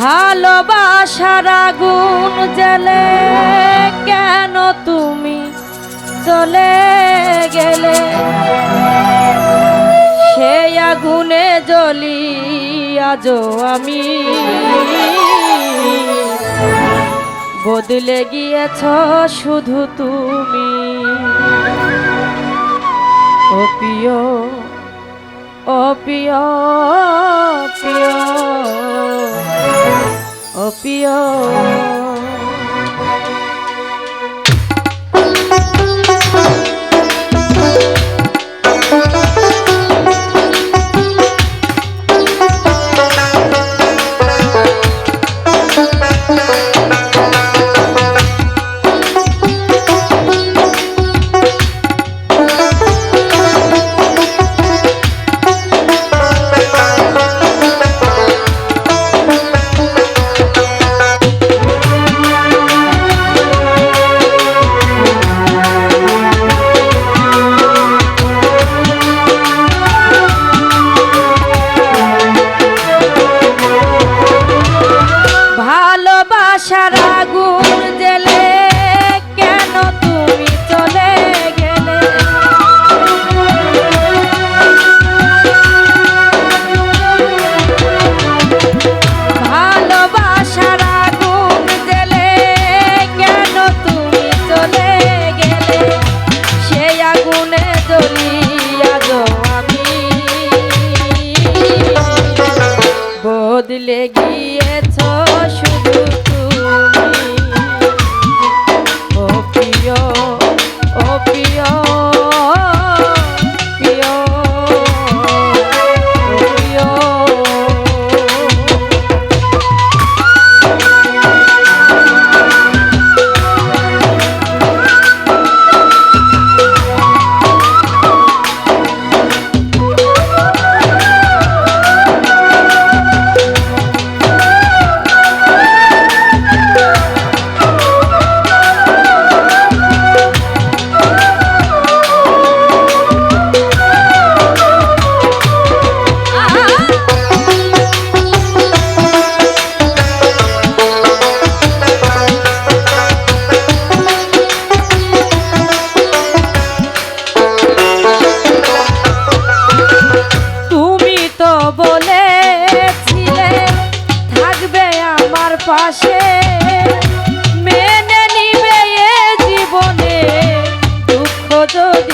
ভালোবাসার আগুন জেলে কেন তুমি চলে গেলে? সেই আগুনে জ্বলি আজ আমি। বদলে গিয়েছ শুধু তুমি। অপিও অপিও ও প্রিয়। Oh, Pio. শুধু তুমি। পাশে মেনে নিবে জীবনে দুঃখ যদি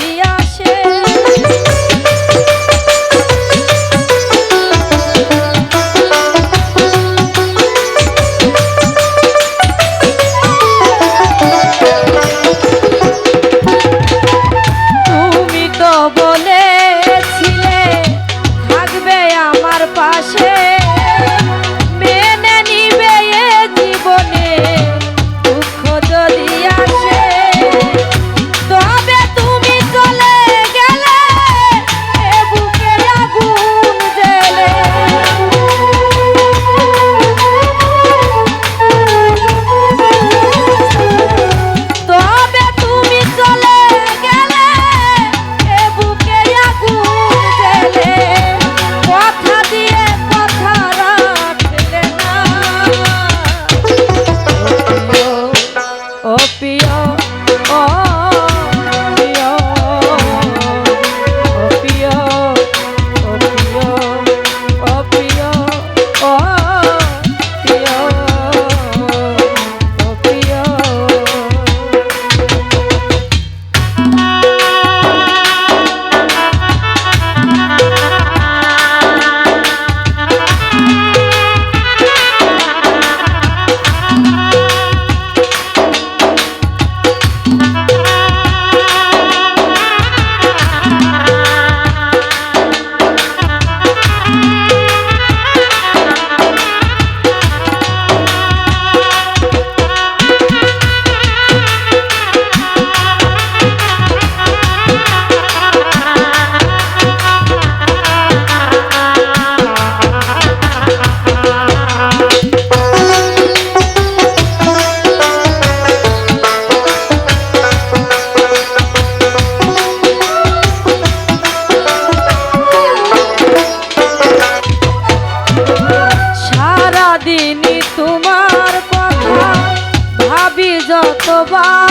শতবার